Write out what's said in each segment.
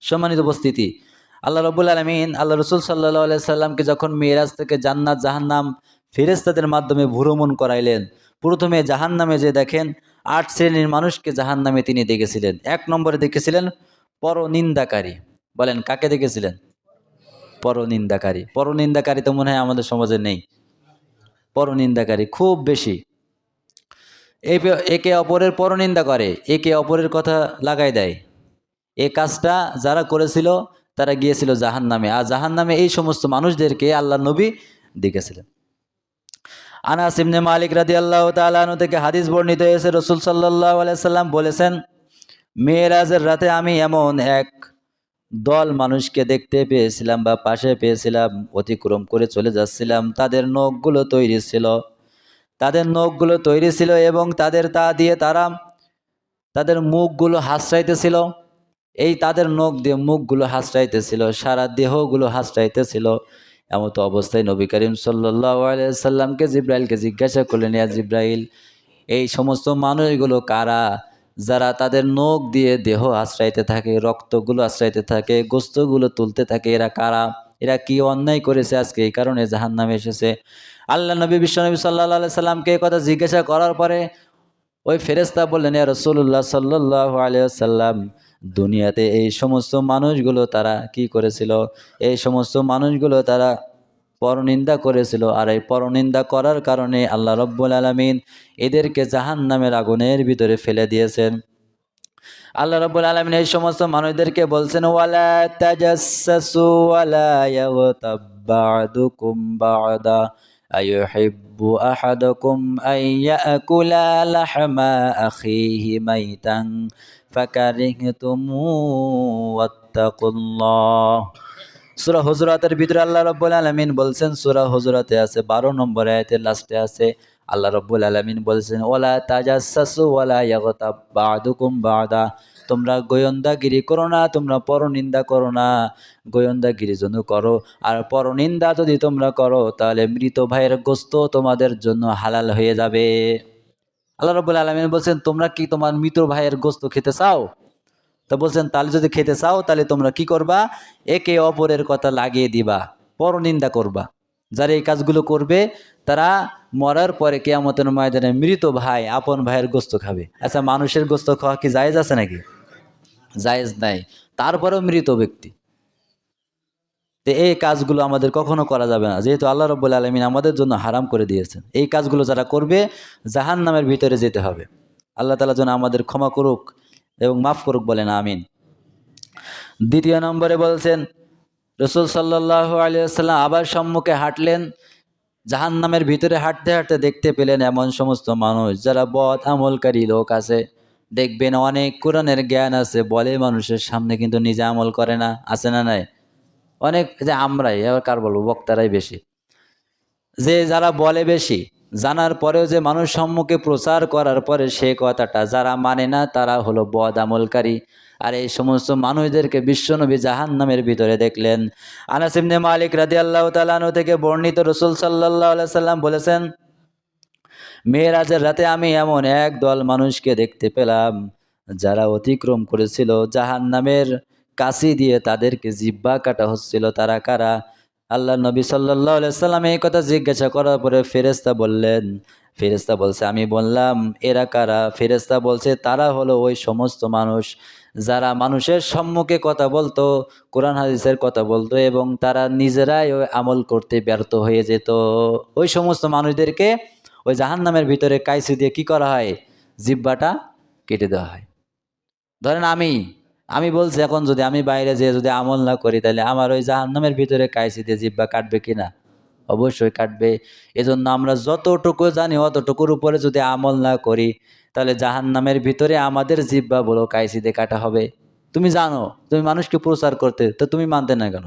সম্মানিত উপস্থিতি। আল্লাহ রবুল আলমিন, আল্লাহ রসুল সাল্লাহ সাল্লামকে যখন মেয়েরাজ থেকে জান্নাত, জাহান্নাম ফেরেস্তাদের মাধ্যমে ভ্রমণ করাইলেন, প্রথমে জাহান্নামে যে দেখেন, আট শ্রেণির মানুষকে জাহান্নামে তিনি দেখেছিলেন। এক নম্বরে দেখেছিলেন পরনিন্দাকারী। বলেন, কাকে দেখেছিলেন? পরনিন্দাকারী। পরনিন্দাকারী তো মনে হয় আমাদের সমাজে নেই। পরনিন্দাকারী খুব বেশি। একে অপরের পরনিন্দা করে, একে অপরের কথা লাগাই দেয়। এই কাজটা যারা করেছিল, তারা গিয়েছিল জাহান নামে আর জাহান নামে এই সমস্ত মানুষদেরকে আল্লাহ নবী দেখেছিলেন। আনাস ইবনে মালিক রাদি আল্লাহ তালু থেকে হাদিস বর্ণিত হয়েছে, রসুল সাল্লাহ আলাইসাল্লাম বলেছেন, মেয়েরাজের রাতে আমি এমন এক দল মানুষকে দেখতে পেয়েছিলাম বা পাশে পেয়েছিলাম, অতিক্রম করে চলে যাচ্ছিলাম। তাদের নখগুলো তৈরি ছিল। তাদের নখগুলো তৈরি ছিল এবং তাদের তা দিয়ে তারা, তাদের মুখগুলো হাসড়াইতেছিল এই তাদের নখ দিয়ে মুখগুলো হাসড়াইতেছিল সারা দেহগুলো হাসড়াইতেছিল এমতো অবস্থায় নবী করিম সাল্লাহ সাল্লামকে জিব্রাইলকে জিজ্ঞাসা করলেন, ইয়া জিব্রাইল, এই সমস্ত মানুষগুলো কারা যারা তাদের নখ দিয়ে দেহ আশ্রাইতে থাকে, রক্তগুলো আশ্রাইতে থাকে, গোস্তগুলো তুলতে থাকে, এরা কারা? এরা কি অন্যায় করেছে আজকে? এই কারণে জাহান নামে এসেছে। আল্লাহ নবী বিশ্বনবী সাল্লাহ সাল্লামকে এই কথা জিজ্ঞাসা করার পরে ওই ফেরেস্তা বললেন, ইয়া রসুল্লাহ সাল্লাহ আলিয়াল্লাম দুনিয়াতে এই সমস্ত মানুষগুলো তারা কি করেছিল? এই সমস্ত মানুষগুলো তারা পরনিন্দা করেছিল। আর এই পরনিন্দা করার কারণে আল্লাহ রব্বুল আলমিন এদেরকে জাহান নামের আগুনের ভিতরে ফেলে দিয়েছেন। আল্লাহ রব্বুল আলমিন এই সমস্ত মানুষদেরকে বলছেন, ওয়ালা ওয়ালা আইয়ুহিব্বু আহাদুকুম আন ইয়াকুলা লাহমা আখিহি মাইতান ফাকারিহতুমু ওয়াত্তাকুল্লাহ সূরা হুজুরাতের ভিতরে আল্লাহ রব্বুল আলামিন বলছেন, সূরা হুজুরাতে আছে 12 নম্বর আয়াতের লাস্টে আছে, আল্লাহ রব্বুল আলামিন বলছেন, ওয়ালা তাজাসসু ওয়ালা ইয়াগতাব বা'দুকুম বা'দা। তোমরা গোয়েন্দাগিরি করো না, তোমরা পরনিন্দা করো না। গোয়েন্দাগিরি যেন করো, আর পরনিন্দা যদি তোমরা করো, তাহলে মৃত ভাইয়ের গোস্ত তোমাদের জন্য হালাল হয়ে যাবে। আল্লাহ রব্বুল আলামিন বলছেন, তোমরা কি তোমার মৃত ভাইয়ের গোস্ত খেতে চাও? তো বলছেন, তাহলে যদি খেতে চাও, তাহলে তোমরা কি করবা? একে অপরের কথা লাগিয়ে দিবা, পরনিন্দা করবা। যারা এই কাজগুলো করবে, তারা মরার পরে কেয়ামতের ময়দানে মৃত ভাই আপন ভাইয়ের গোস্ত খাবে। আচ্ছা মানুষের গোস্ত খাওয়া কি জায়েজ আছে নাকি? জায়েজ নাই, তারপরেও মৃত ব্যক্তি। তো এই কাজগুলো আমাদের কখনো করা যাবে না। যেহেতু আল্লাহ রব্বুল আলমিন আমাদের জন্য হারাম করে দিয়েছেন। এই কাজগুলো যারা করবে জাহান নামের ভিতরে যেতে হবে। আল্লাহ তালা যেন আমাদের ক্ষমা করুক এবং মাফ করুক বলেন, আমিন। দ্বিতীয় নম্বরে বলছেন, রসুল সাল্লাহ আলিয়াল্লাম আবার সম্মুখে হাঁটলেন। জাহান নামের ভিতরে হাঁটতে হাঁটতে দেখতে পেলেন এমন সমস্ত মানুষ, যারা বদ আমলকারী লোক আছে। দেখবেন অনেক কোরআনের জ্ঞান আছে, বলে মানুষের সামনে কিন্তু নিজে আমল করে না, আছে না নাই? অনেক যে আমরাই, এবার কার বলব? বক্তারাই বেশি। যে যারা বলে বেশি, জানার পরেও যে মানুষ সম্মুখে প্রচার করার পরে সে কথাটা যারা মানে না, তারা হলো বদ আমলকারী। আর এই সমস্ত মানুষদেরকে বিশ্বনবী জাহান নামের ভিতরে দেখলেন। আনাসিমনে মালিক রাদি আল্লাহ তালানু থেকে বর্ণিত রসুল সাল্লাহ সাল্লাম বলেছেন মেয়েরাজের রাতে আমি এমন এক দল মানুষকে দেখতে পেলাম, যারা অতিক্রম করেছিল। জাহান নামের কাশি দিয়ে তাদেরকে জিব্বা কাটা হচ্ছিল। তারা কারা? আল্লাহ নবী সাল্লাহ সাল্লাম এই কথা জিজ্ঞাসা করার পরে ফেরেস্তা বললেন ফেরেস্তা বলছে, আমি বললাম, এরা কারা? ফেরেস্তা বলছে, তারা হলো ওই সমস্ত মানুষ যারা মানুষের সম্মুখে কথা বলতো, কোরআন হাদিসের কথা বলতো এবং তারা নিজেরাই ওই আমল করতে ব্যর্থ হয়ে যেত। ওই সমস্ত মানুষদেরকে ওই জাহান নামের ভিতরে কাইসি দিয়ে কি করা হয়? জিব্বাটা কেটে দেওয়া হয়। ধরেন আমি আমি বলছি এখন যদি আমি বাইরে যেয়ে যদি আমল না করি, তাহলে আমার ওই জাহান্নামের ভিতরে কাইসি দিয়ে জিব্বা কাটবে কি না? অবশ্যই কাটবে। এজন্য আমরা যতটুকু জানি অতটুকুর উপরে যদি আমল না করি, তাহলে জাহান্নামের ভিতরে আমাদের জিব্বা বলো কাইসি দিয়ে কাটা হবে। তুমি জানো, তুমি মানুষকে প্রচার করতে, তো তুমি মানতে না কেন?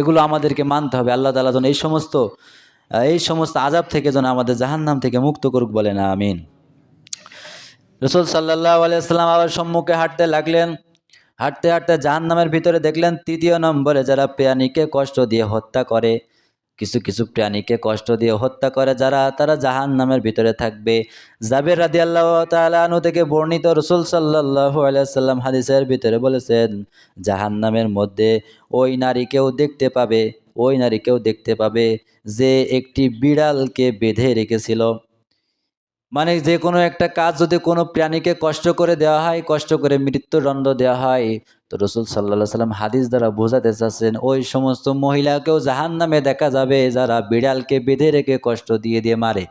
এগুলো আমাদেরকে মানতে হবে। আল্লাহ তালা যেন এই সমস্ত এই সমস্ত আজাব থেকে যেন আমাদের জাহান্নাম থেকে মুক্ত করুক বলে না আমিন। রসুল সাল্লাহ আলিয়াল্লাম আবার সম্মুখে হাঁটতে লাগলেন। হাঁটতে হাঁটতে জাহান নামের ভিতরে দেখলেন তৃতীয় নম্বরে যারা প্রাণীকে কষ্ট দিয়ে হত্যা করে, কিছু কিছু প্রাণীকে কষ্ট দিয়ে হত্যা করে যারা, তারা জাহান নামের ভিতরে থাকবে। জাবের রাদি আল্লাহ তালু থেকে বর্ণিত রসুল সাল্লাহ আলাইসাল্লাম হাদিসের ভিতরে বলেছেন জাহান নামের মধ্যে ওই নারীকেও দেখতে পাবে। ওই নারীকেও দেখতে পাবে যে একটি বিড়ালকে বেঁধে রেখেছিল। মানে যে কোনো একটা কাজ যদি কোনো প্রাণীকে কষ্ট করে দেওয়া হয়, কষ্ট করে মৃত্যুদণ্ড দেওয়া হয়, তো রসুল সাল্লা সাল্লাম হাদিস দ্বারা বোঝাতে চাচ্ছেন, ওই সমস্ত মহিলাকেও জাহান নামে দেখা যাবে যারা বিড়ালকে বেঁধে রেখে কষ্ট দিয়ে দিয়ে মারে।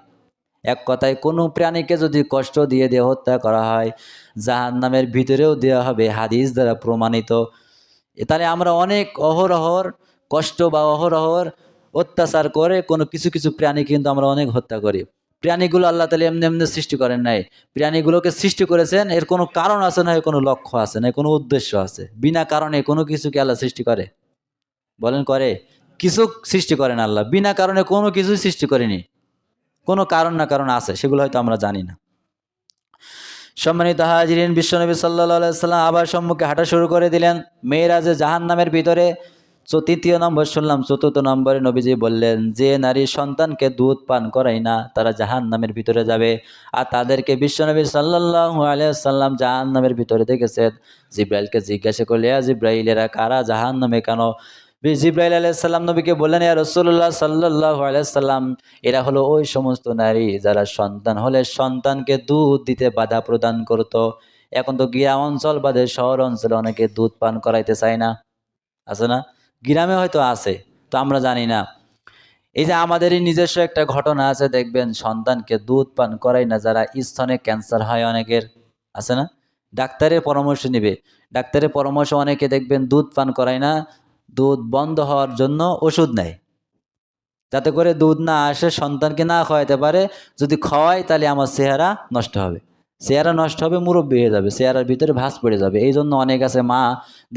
এক কথায়, কোনো প্রাণীকে যদি কষ্ট দিয়ে দিয়ে হত্যা করা হয় জাহান নামের ভিতরেও দেওয়া হবে হাদিস দ্বারা প্রমাণিত। তাহলে আমরা অনেক অহরহর কষ্ট বা অহরহর অত্যাচার করে কোনো কিছু কিছু প্রাণী কিন্তু আমরা অনেক হত্যা করি। প্রাণীগুলো আল্লাহ তালা এমনি এমনি সৃষ্টি করেন নাই। প্রাণীগুলোকে সৃষ্টি করেছেন, এর কোনো কারণ আছে না কোনো লক্ষ্য আছে না কোনো উদ্দেশ্য আছে? বিনা কারণে কোনো কিছুকে আল্লাহ সৃষ্টি করে? বলেন করে। কিছু সৃষ্টি করেন আল্লাহ, বিনা কারণে কোনো কিছুই সৃষ্টি করেনি। কোনো কারণ না কারণ আছে, সেগুলো হয়তো আমরা জানি না। সম্মানিত হাজিরিন, বিশ্বনবী সাল্লা সাল্লাম আবার সম্মুখে হাঁটা শুরু করে দিলেন। মেয়েরা যে জাহান নামের ভিতরে তৃতীয় নম্বর শুনলাম, চতুর্থ নম্বরে নবীজি বললেন, যে নারী সন্তানকে দুধ পান করাই না, তারা জাহান নামের ভিতরে যাবে। আর তাদেরকে বিশ্বনবী সাল্লাহ আলিয়াল্লাম জাহান নামের ভিতরে দেখেছেন। জিব্রাইলকে জিজ্ঞাসা করলে, "ইয়া জিব্রাইল, এরা কারা জাহান নামে কেন জিব্রাইল আলাইসাল্লাম নবীকে বললেন, ইয়া রসুল্লাহ সাল্লাহ আলাইসাল্লাম এরা হলো ওই সমস্ত নারী যারা সন্তান হলে সন্তানকে দুধ দিতে বাধা প্রদান করতো। এখন তো গ্রাম অঞ্চল বাদে শহর অঞ্চলে অনেকে দুধ পান করাইতে চায় না। আছে না? গ্রামে হয়তো আছে, তো আমরা জানি না। এই যে আমাদেরই নিজস্ব একটা ঘটনা আছে, দেখবেন সন্তানকে দুধ পান করাই না, যারা স্তনে ক্যান্সার হয় অনেকের, আছে না? ডাক্তারের পরামর্শ নেবে। ডাক্তারের পরামর্শ অনেকে দেখবেন দুধ পান করায় না, দুধ বন্ধ হওয়ার জন্য ওষুধ নেয়। যাতে করে দুধ না আসে, সন্তানকে না খাওয়াইতে পারে, যদি খাওয়াই তাহলে আমার চেহারা নষ্ট হবে। চেহারা নষ্ট হবে, মুরব্বী হয়ে যাবে, চেহারার ভিতরে ভাঁজ পড়ে যাবে। এই জন্য অনেক আছে মা,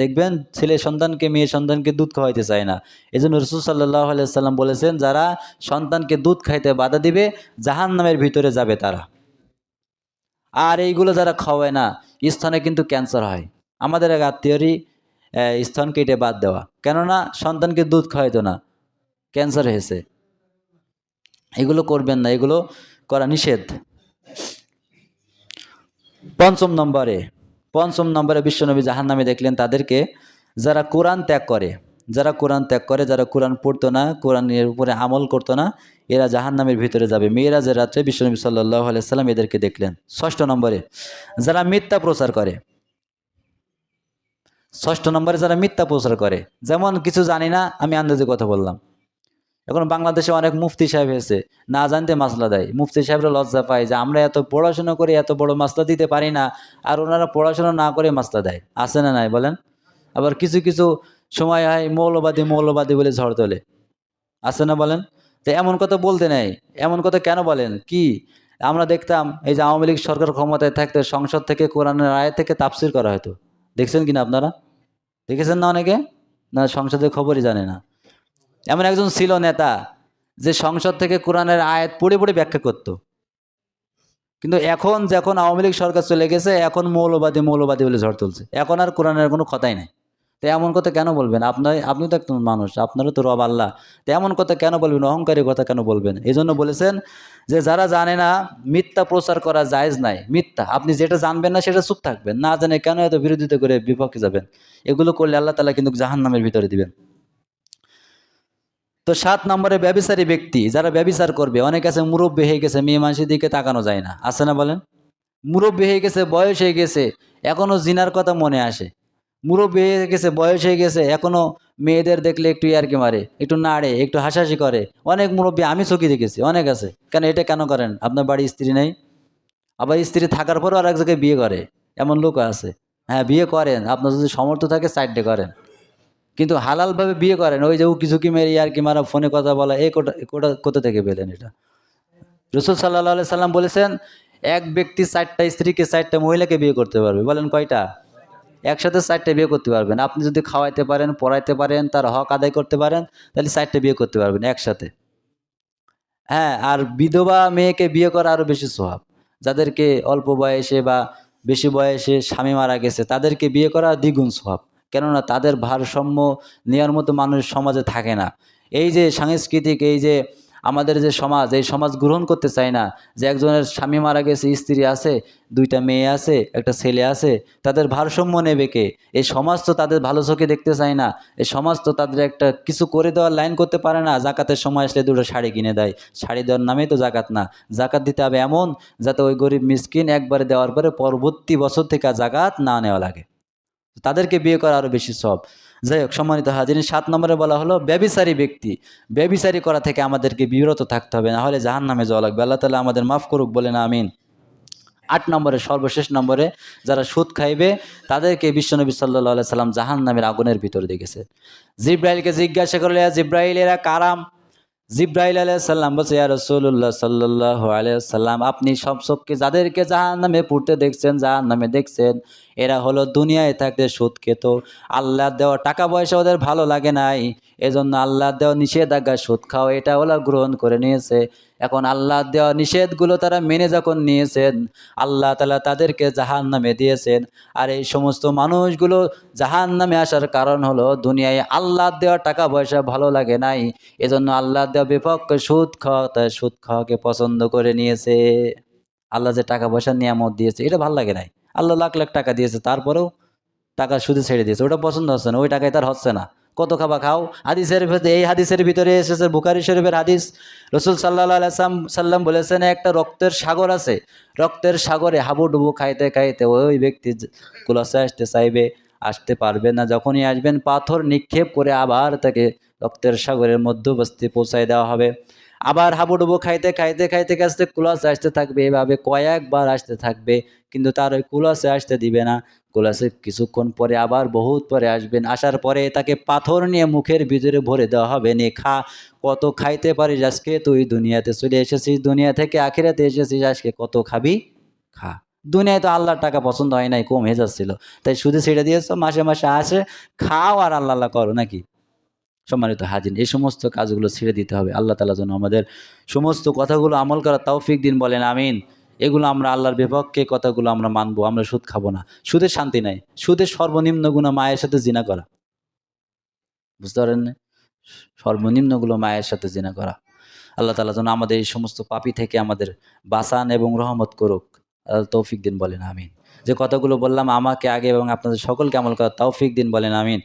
দেখবেন ছেলে সন্তানকে মেয়ে সন্তানকে দুধ খাওয়াইতে চায় না। এই জন্য রসুল সাল্লাহ আলাইসাল্লাম বলেছেন, যারা সন্তানকে দুধ খাইতে বাধা দিবে জাহান নামের ভিতরে যাবে তারা। আর এইগুলো যারা খাওয়ায় না স্থানে কিন্তু ক্যান্সার হয়। আমাদের এক আত্মীয়রই স্তন কেটে বাদ দেওয়া। কেননা সন্তানকে দুধ খাওয়াইতো না, ক্যান্সার হয়েছে। এগুলো করবেন না, এগুলো করা নিষেধ। পঞ্চম নম্বরে পঞ্চম নম্বরে বিশ্বনবী জাহান নামে দেখলেন তাদেরকে যারা কোরআন ত্যাগ করে, যারা কোরআন ত্যাগ করে, যারা কোরআন পড়তো না, কোরআনের উপরে আমল করতো না, এরা জাহান নামের ভিতরে যাবে। মেয়েরাজের রাত্রে বিশ্বনবী সাল্লাহ আলাইসাল্লাম এদেরকে দেখলেন। ষষ্ঠ নম্বরে, যারা মিথ্যা প্রচার করে, ষষ্ঠ নম্বরে যারা মিথ্যা প্রচার করে, যেমন কিছু জানি না, আমি আন্দাজে কথা বললাম। এখন বাংলাদেশে অনেক মুফতি সাহেব হয়েছে না জানতে মাসলা দেয়। মুফতি সাহেবরা লজ্জা পায় যে আমরা এত পড়াশোনা করে এত বড় মাসলা দিতে পারি না আর ওনারা পড়াশোনা না করে মাসলা দেয়। আছে না নাই বলেন? আবার কিছু কিছু সময় হয় মৌলবাদী মৌলবাদী বলে ঝড় তোলে। আছে না বলেন? তো এমন কথা বলতে নেই। এমন কথা কেন বলেন? কি? আমরা দেখতাম এই যে আওয়ামী লীগ সরকার ক্ষমতায় থাকতে সংসদ থেকে কোরআনের আয় থেকে তাফসির করা হতো। দেখছেন কিনা আপনারা? দেখেছেন না অনেকে? না সংসদের খবরই জানে না। এমন একজন ছিল নেতা যে সংসদ থেকে কোরআনের আয়াত পড়ে পড়ে ব্যাখ্যা করত। কিন্তু এখন যখন আওয়ামী লীগ সরকার চলে গেছে, এখন মৌলবাদী মৌলবাদী বলে ঝড় তুলছে। এখন আর কোরআনের কোনো কথাই নাই। তো এমন কথা কেন বলবেন? আপনার আপনি তো একজন মানুষ, আপনারও তো রব আল্লাহ। তো এমন কথা কেন বলবেন? অহংকারী কথা কেন বলবেন? এই জন্য বলেছেন যে যারা জানে না, মিথ্যা প্রচার করা জায়েজ নাই। মিথ্যা। আপনি যেটা জানবেন না, সেটা চুপ থাকবেন। না জানে কেন এত বিরোধিতা করে বিপক্ষে যাবেন। এগুলো করলে আল্লাহ তালা কিন্তু জাহান নামের ভিতরে দিবেন। তো সাত নম্বরে ব্যবিচারী ব্যক্তি, যারা ব্যবিচার করবে, অনেক আছে মুরব্বী হয়ে গেছে, মেয়ে মানুষের দিকে তাকানো যায় না। আছে না বলেন? মুরব্বী হয়ে গেছে, বয়স হয়ে গেছে, এখনও জিনার কথা মনে আসে। মুরব্বী হয়ে গেছে, বয়স হয়ে গেছে, এখনও মেয়েদের দেখলে একটু ইয়ারকি মারে, একটু নাড়ে, একটু হাসাহাসি করে। অনেক মুরব্বী, আমি চকি দেখেছি, অনেক আছে। কেন এটা কেন করেন? আপনার বাড়ি স্ত্রী নেই? আবার স্ত্রী থাকার পরও আর এক জায়গায় বিয়ে করে, এমন লোক আছে। হ্যাঁ বিয়ে করেন, আপনার যদি সমর্থ থাকে সাইডে করেন। কিন্তু হালালভাবে বিয়ে করেন, ওই যে উকি ঝুঁকি মেরে আর কি মারা ফোনে কথা বলা এই কোটা কোটা, কোথা থেকে পেলেন এটা? রসুল সাল্লাহ সাল্লাম বলেছেন, এক ব্যক্তি চারটা স্ত্রীকে চারটা মহিলাকে বিয়ে করতে পারবে। বলেন কয়টা? একসাথে চারটে বিয়ে করতে পারবেন। আপনি যদি খাওয়াইতে পারেন, পড়াইতে পারেন, তার হক আদায় করতে পারেন, তাহলে চারটে বিয়ে করতে পারবেন একসাথে। হ্যাঁ আর বিধবা মেয়েকে বিয়ে করা আরও বেশি স্বভাব যাদেরকে অল্প বয়সে বা বেশি বয়সে স্বামী মারা গেছে, তাদেরকে বিয়ে করা দ্বিগুণ স্বভাব কেননা তাদের ভারসাম্য নেওয়ার মতো মানুষ সমাজে থাকে না। এই যে সাংস্কৃতিক, এই যে আমাদের যে সমাজ, এই সমাজ গ্রহণ করতে চায় না, যে একজনের স্বামী মারা গেছে, স্ত্রী আছে, দুইটা মেয়ে আছে, একটা ছেলে আছে, তাদের ভারসাম্য নেবে কে? এই সমাজ তো তাদের ভালো চোখে দেখতে চায় না। এই সমাজ তো তাদের একটা কিছু করে দেওয়ার লাইন করতে পারে না। জাকাতের সময় আসলে দুটো শাড়ি কিনে দেয়। শাড়ি দেওয়ার নামেই তো জাকাত না। জাকাত দিতে হবে এমন যাতে ওই গরিব মিসকিন একবারে দেওয়ার পরে পরবর্তী বছর থেকে জাকাত না নেওয়া লাগে। তাদেরকে বিয়ে করা আরও বেশি সব। যাই হোক, সম্মানিত হাজির সাত নম্বরে বলা হলো, ব্যবিচারী ব্যক্তি, ব্যবিচারী করা থেকে আমাদেরকে বিরত থাকতে হবে, না হলে জাহান নামে যাওয়া লাগবে। আল্লাহ তালা আমাদের মাফ করুক বলে না আমিন। আট নম্বরে, সর্বশেষ নম্বরে, যারা সুদ খাইবে, তাদেরকে বিশ্বনবী সাল্লাহ সাল্লাম জাহান নামের আগুনের ভিতরে দেখেছে জিব্রাইলকে জিজ্ঞাসা করলে, জিব্রাইল, এরা কারাম? জিব্রাইল আলাইহিস সাল্লাম বলছে, ইয়া রাসূলুল্লাহ সাল্লাল্লাহু আলাইহি সাল্লাম, আপনি সব সবকে যাদেরকে জাহান্নামে পড়তে দেখছেন, জাহান্নামে দেখছেন, এরা হলো দুনিয়ায় থাকতে সুদ খেত আল্লাহ দেওয়া টাকা পয়সা ওদের ভালো লাগে নাই, এজন্য আল্লাহ দেওয়া নিষেধাজ্ঞা সুদ খাও এটা ওরা গ্রহণ করে নিয়েছে। এখন আল্লাহ দেওয়া নিষেধগুলো তারা মেনে যখন নিয়েছেন, আল্লাহ তালা তাদেরকে জাহান নামে দিয়েছেন। আর এই সমস্ত মানুষগুলো জাহান নামে আসার কারণ হলো, দুনিয়ায় আল্লাহ দেওয়া টাকা পয়সা ভালো লাগে নাই। এজন্য আল্লাহ দেওয়া বিপক্ষে সুদ খাওয়া, তাই সুদ খাওয়াকে পছন্দ করে নিয়েছে। আল্লাহ যে টাকা পয়সা নিয়ামত দিয়েছে, এটা ভালো লাগে নাই। আল্লাহ লাখ লাখ টাকা দিয়েছে, তারপরেও টাকা শুধু ছেড়ে দিয়েছে। ওটা পছন্দ হচ্ছে না, ওই টাকায় তার হচ্ছে না। কত খাবা খাও? হাদিসের ভিতরে এই হাদিসের ভিতরে এসেছে বুখারি শরীফের হাদিস। রসুল সাল্লাহ আলাইসাম সাল্লাম বলেছেন, একটা রক্তের সাগর আছে। রক্তের সাগরে হাবুডুবু খাইতে খাইতে ওই ব্যক্তি কুলাসে আসতে চাইবে, আসতে পারবে না। যখনই আসবেন, পাথর নিক্ষেপ করে আবার তাকে রক্তের সাগরের মধ্যবস্তি পৌঁছায় দেওয়া হবে। আবার হাবুডুবু খাইতে খাইতে খাইতে খাইতে কুলাসে আসতে থাকবে। এভাবে কয়েকবার আসতে থাকবে, কিন্তু তার ওই কুলাসে আসতে দিবে না। কুলাসে কিছুক্ষণ পরে আবার বহুত পরে আসবেন। আসার পরে তাকে পাথর নিয়ে মুখের ভিতরে ভরে দেওয়া হবে। নে, খা। কত খাইতে পারিস আজকে? তুই দুনিয়াতে চলে এসেছিস, দুনিয়া থেকে আখিরাতে এসেছিস, আজকে কত খাবি? খা। দুনিয়ায় তো আল্লাহর টাকা পছন্দ হয় নাই, কম যাচ্ছিল। তাই শুধু ছেড়ে দিয়েছ, মাসে মাসে আসে খাও আর আল্লাহ আল্লাহ করো, নাকি? সম্মানিত হাজিন এই সমস্ত কাজগুলো ছেড়ে দিতে হবে। আল্লাহ তালা যেন আমাদের সমস্ত কথাগুলো আমল করা তৌফিক দিন, বলেন আমিন। এগুলো আমরা আল্লাহর বিপক্ষে কথাগুলো আমরা মানবো, আমরা সুদ খাব না। সুদের শান্তি নাই। সুদের সর্বনিম্ন গুণা মায়ের সাথে জিনা করা। বুঝতে পারেন? সর্বনিম্নগুলো মায়ের সাথে জিনা করা। আল্লাহ তালা যেন আমাদের এই সমস্ত পাপি থেকে আমাদের বাসান এবং রহমত করুক। আল্লাহ তৌফিক দিন বলেন, আমিন। যে কথাগুলো বললাম, আমাকে আগে এবং আপনাদের সকলকে আমল করা তৌফিক দিন বলেন, আমিন।